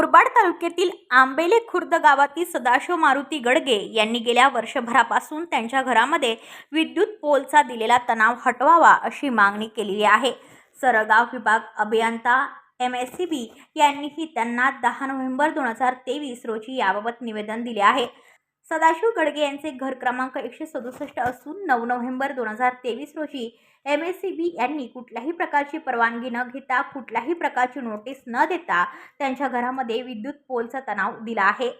मुरबाड तालुक्यातील आंबेले खुर्द गावातील सदाशिव मारुती गडगे यांनी गेल्या वर्षभरापासून त्यांच्या घरामध्ये विद्युत पोलचा दिलेला तणाव हटवावा अशी मागणी केलेली आहे. सरगाव विभाग अभियंता एम. एस. सी. बी. यांनीही त्यांना दहा नोव्हेंबर दोन हजार तेवीस रोजी याबाबत निवेदन दिले आहे. सदाशिव गडगे यांचे घर क्रमांक एकशे सदुसष्ट असून नऊ नोव्हेंबर दोन हजार तेवीस रोजी एम एस सी बी यांनी कुठल्याही प्रकारची परवानगी न घेता कुठल्याही प्रकारची नोटीस न देता त्यांच्या घरामध्ये विद्युत पोलचा तणाव दिला आहे.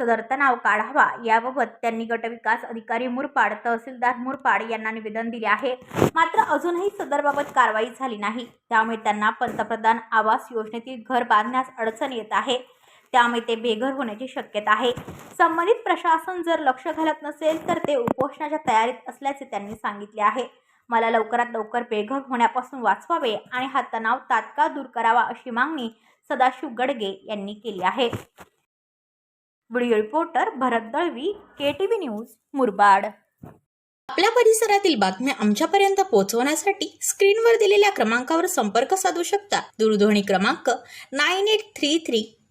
सदर तणाव काढावा याबाबत त्यांनी गटविकास अधिकारी मुरपाड तहसीलदार मुरपाड यांना निवेदन दिले आहे. मात्र अजूनही सदरबाबत कारवाई झाली नाही. त्यामुळे त्यांना पंतप्रधान आवास योजनेतील घर बांधण्यास अडचण येत आहे. त्यामुळे ते बेघर होण्याची शक्यता आहे. संबंधित प्रशासन जर लक्ष घालत नसेल तर ते उपोषणाच्या तयारीत असल्याचे त्यांनी सांगितले आहे. मला लवकरात लवकर बेघर होण्यापासून वाचवावे आणि हा तणाव तात्काळ दूर करावा अशी मागणी सदाशिव गडगे यांनी केली आहे. Video reporter Bharat Dalvi K T V news Murbad. आपल्या परिसरातील बातम्या आमच्यापर्यंत पोहोचवण्यासाठी स्क्रीनवर दिलेल्या क्रमांकावर संपर्क साधू शकता. दूरध्वनी क्रमांक nine eight three three